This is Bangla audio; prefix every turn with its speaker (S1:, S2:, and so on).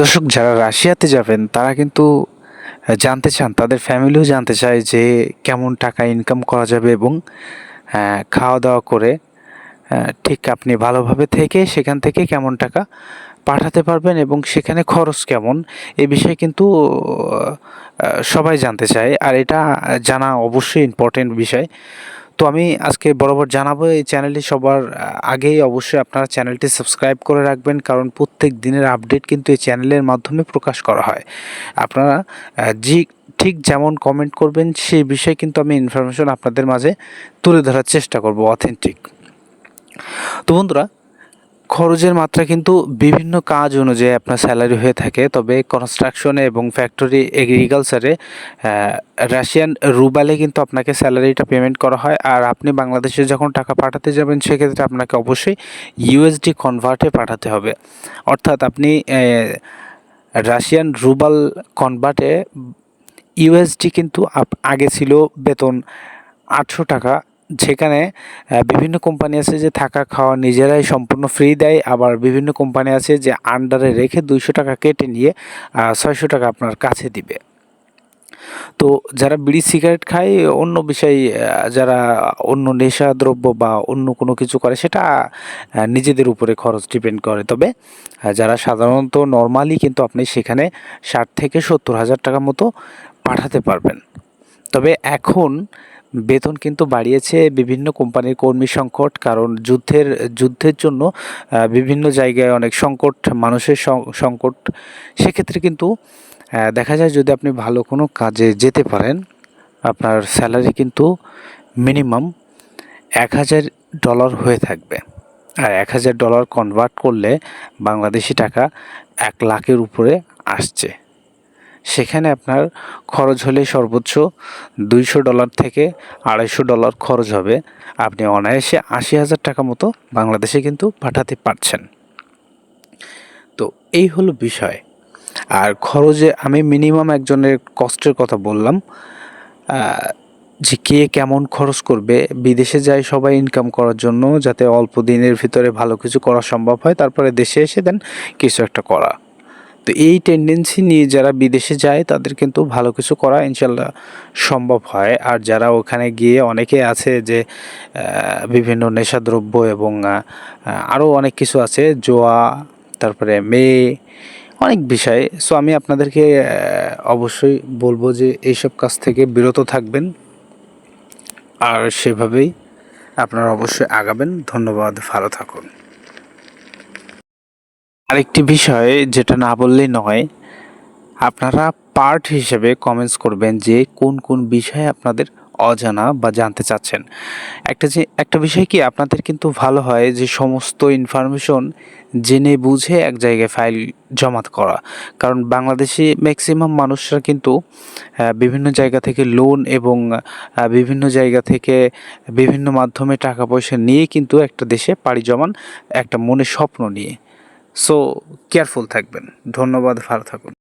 S1: দর্শক, যারা রাশিয়াতে যাবেন, তারা কিন্তু জানতে চান, তাদের ফ্যামিলিও জানতে চায় যে কেমন টাকা ইনকাম করা যাবে এবং খাওয়া দাওয়া করে ঠিক আপনি ভালোভাবে থেকে সেখান থেকে কেমন টাকা পাঠাতে পারবেন এবং সেখানে খরচ কেমন, এ বিষয়ে কিন্তু সবাই জানতে চায়। আর এটা জানা অবশ্যই ইম্পর্টেন্ট বিষয়। তো আমি আজকে বরাবর জানাব এই চ্যানেলটি সবার আগেই অবশ্যই আপনারা চ্যানেলটি সাবস্ক্রাইব করে রাখবেন, কারণ প্রত্যেক দিনের আপডেট কিন্তু এই চ্যানেলের মাধ্যমে প্রকাশ করা হয়। আপনারা জি, ঠিক যেমন কমেন্ট করবেন, সেই বিষয়ে কিন্তু আমি ইনফরমেশন আপনাদের মাঝে তুলে ধরার চেষ্টা করব অথেন্টিক তো বন্ধুরা খরচের মাত্রা কিন্তু বিভিন্ন কাজ অনুযায়ী আপনার স্যালারি হয়ে থাকে। তবে কনস্ট্রাকশনে এবং ফ্যাক্টরি এগ্রিকালচারে রাশিয়ান রুবালে কিন্তু আপনাকে স্যালারিটা পেমেন্ট করা হয়। আর আপনি বাংলাদেশে যখন টাকা পাঠাতে যাবেন, সেক্ষেত্রে আপনাকে অবশ্যই ইউএসডি কনভার্টে পাঠাতে হবে। অর্থাৎ আপনি রাশিয়ান রুবাল কনভার্টে ইউএসডি কিন্তু আগে ছিল বেতন আটশো টাকা সেখানে বিভিন্ন কোম্পানি আছে যে থাকা খাওয়া নিজেরাই সম্পূর্ণ ফ্রি দেয়, আবার বিভিন্ন কোম্পানি আছে যে আন্ডারে রেখে দুইশো টাকা কেটে নিয়ে ছয়শো টাকা আপনার কাছে দিবে। তো যারা বিড়ি সিগারেট খায়, অন্য বিষয় যারা অন্য নেশা দ্রব্য বা অন্য কোনো কিছু করে, সেটা নিজেদের উপরে খরচ ডিপেন্ড করে। তবে যারা সাধারণত নর্মালি কিন্তু আপনি সেখানে ষাট থেকে সত্তর হাজার টাকা মতো পাঠাতে পারবেন। তবে এখন বেতন কিন্তু বাড়িয়েছে বিভিন্ন কোম্পানির কর্মী সংকট, কারণ যুদ্ধের যুদ্ধের জন্য বিভিন্ন জায়গায় অনেক সংকট, মানুষের সংকট। সেক্ষেত্রে কিন্তু দেখা যায় যদি আপনি ভালো কোনো কাজে যেতে পারেন, আপনার স্যালারি কিন্তু মিনিমাম এক হাজার ডলার হয়ে থাকবে। আর এক হাজার ডলার কনভার্ট করলে বাংলাদেশি টাকা এক লাখের উপরে আসছে। সেখানে আপনার খরচ হলে সর্বোচ্চ দুইশো ডলার থেকে আড়াইশো ডলার খরচ হবে। আপনি অনায়াসে আশি হাজার টাকা মতো বাংলাদেশে কিন্তু পাঠাতে পারছেন। তো এই হলো বিষয়। আর খরচে আমি মিনিমাম একজনের কষ্টের কথা বললাম যে কে কেমন খরচ করবে, বিদেশে যায় সবাই ইনকাম করার জন্য যাতে অল্প দিনের ভিতরে ভালো কিছু করা সম্ভব হয়, তারপরে দেশে এসে দেন কিছু একটা করা। তো এই টেন্ডেন্সি নিয়ে যারা বিদেশে যায়, তাদের কিন্তু ভালো কিছু করা ইনশাল্লাহ সম্ভব হয়। আর যারা ওখানে গিয়ে অনেকে আছে যে বিভিন্ন নেশাদ্রব্য এবং আরও অনেক কিছু আছে, জোয়া, তারপরে মেয়ে, অনেক বিষয়। সো আমি আপনাদেরকে অবশ্যই বলব যে, এইসব কাজ থেকে বিরত থাকবেন। আর সেভাবেই আপনারা অবশ্যই আগাবেন। ধন্যবাদ। ভালো থাকুন। আরেকটি বিষয় যেটা না বললেই নয়, আপনারা পার্ট হিসেবে কমেন্টস করবেন যে কোন কোন বিষয়ে আপনাদের অজানা বা জানতে চাচ্ছেন। একটা যে, একটা বিষয় কি, আপনাদের কিন্তু ভালো হয় যে সমস্ত ইনফরমেশন জেনে বুঝে এক জায়গায় ফাইল জমা করা। কারণ বাংলাদেশে ম্যাক্সিমাম মানুষরা কিন্তু বিভিন্ন জায়গা থেকে লোন এবং বিভিন্ন জায়গা থেকে বিভিন্ন মাধ্যমে টাকা পয়সা নিয়ে কিন্তু একটা দেশে পাড়ি জমান একটা মনে স্বপ্ন নিয়ে। সো কেয়ারফুল থাকবেন। ধন্যবাদ ভালো থাকুন।